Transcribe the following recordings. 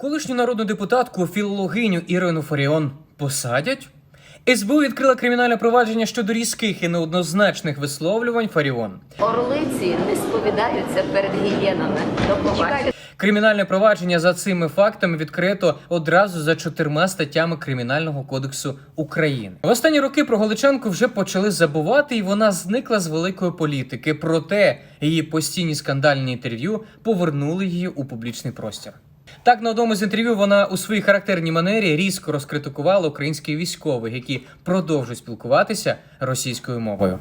Колишню народну депутатку філологиню Ірину Фаріон посадять? СБУ відкрила кримінальне провадження щодо різких і неоднозначних висловлювань Фаріон. Орлиці не сповідаються перед гієнами. Побачення. Кримінальне провадження за цими фактами відкрито одразу за чотирма статтями Кримінального кодексу України. В останні роки про Галичанку вже почали забувати, і вона зникла з великої політики. Проте її постійні скандальні інтерв'ю повернули її у публічний простір. Так, на одному з інтерв'ю вона у своїй характерній манері різко розкритикувала українських військових, які продовжують спілкуватися російською мовою.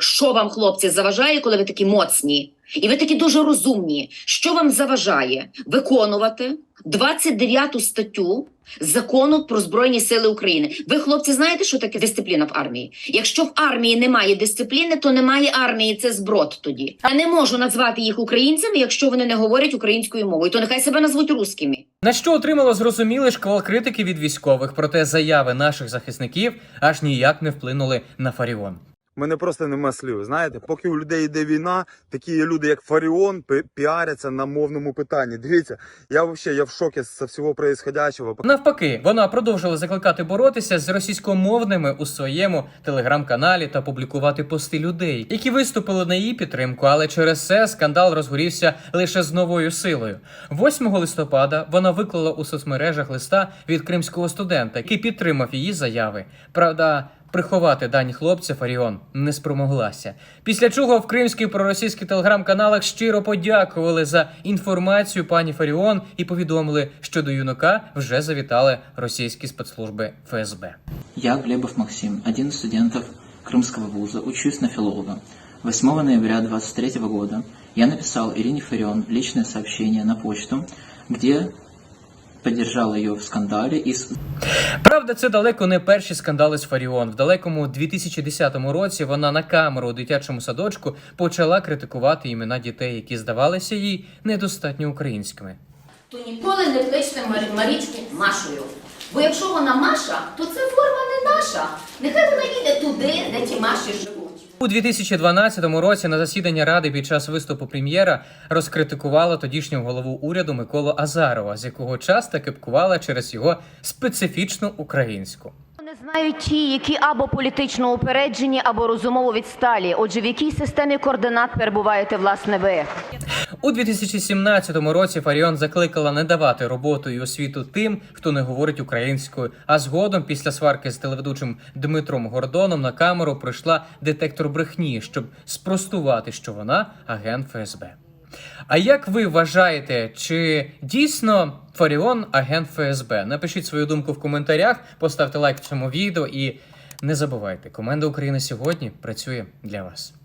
що вам, хлопці, заважає, коли ви такі моцні, і ви такі дуже розумні. Що вам заважає виконувати 29 статтю закону про збройні сили України? Ви, хлопці, знаєте, що таке дисципліна в армії? Якщо в армії немає дисципліни, то немає армії. Це зброд тоді. Я не можу назвати їх українцями, якщо вони не говорять українською мовою. То нехай себе назвуть русскими. На що отримало зрозумілий шквал критики від військових, проте заяви наших захисників аж ніяк не вплинули на Фаріон. Мене просто нема слів. Знаєте, поки у людей йде війна, такі люди, як Фаріон, піаряться на мовному питанні. Дивіться, я взагалі я в шокі з всього происходящего. Навпаки, вона продовжила закликати боротися з російськомовними у своєму телеграм-каналі та публікувати пости людей, які виступили на її підтримку, але через це скандал розгорівся лише з новою силою. 8 листопада вона виклала у соцмережах листа від кримського студента, який підтримав її заяви. Правда. Приховати дані хлопця Фаріон не спромоглася. Після чого в кримських проросійських телеграм-каналах щиро подякували за інформацію пані Фаріон і повідомили, що до юнака вже завітали російські спецслужби ФСБ. Я, Глебов Максим, один из студентов Крымского вуза, учусь на филолога. 8 ноября 2023 года я написал Ирине Фарион личное сообщение на почту, где поддержал ее в скандале и с- Правда, це далеко не перші скандали з Фаріон. В далекому 2010 році вона на камеру у дитячому садочку почала критикувати імена дітей, які здавалися їй недостатньо українськими. То ніколи не кличте Мар- Марічку Машою. Бо якщо вона Маша, то це форма не наша. Нехай вона їде туди, де ті Маші живуть. У 2012 році на засіданні ради під час виступу прем'єра розкритикувала тодішнього голову уряду Миколу Азарова, з якого часто кипкувала через його специфічну українську. Не знають ті, які або політично упереджені, або розумово відсталі. Отже, в якій системі координат перебуваєте власне ви? У 2017 році Фаріон закликала не давати роботу і освіту тим, хто не говорить українською. А згодом, після сварки з телеведучим Дмитром Гордоном, на камеру прийшла детектор брехні, щоб спростувати, що вона агент ФСБ. А як ви вважаєте, чи дійсно Фаріон агент ФСБ? Напишіть свою думку в коментарях, поставте лайк цьому відео і не забувайте, команда України сьогодні працює для вас.